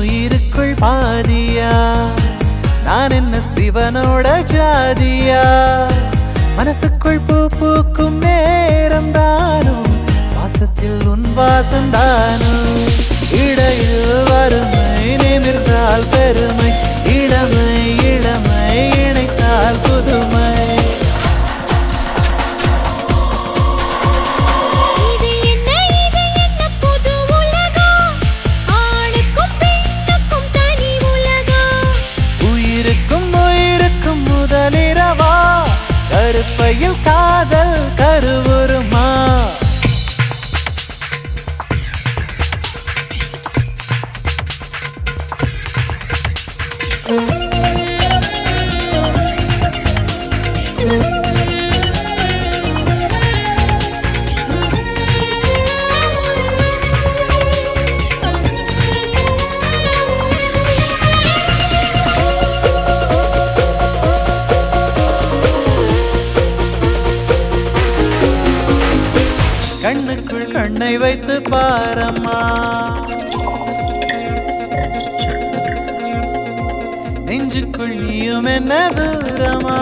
உயிருக்குள் பாதியா? நான் என்ன சிவனோட ஜாதியா? மனசுக்குள் பூ பூக்கும் நேரம் தானும். சுவாசத்தில் உன் வாசம் தானும். பெருமை இளமை இளமை இணைத்தால் புதுமை. உயிருக்கும் உயிருக்கும் முதலிரவா கருப்பையில் கண்ணுக்குள் கண்ணை வைத்து பாரம்மா. நெஞ்சுக்குள் நீயும் என்ன தூரமா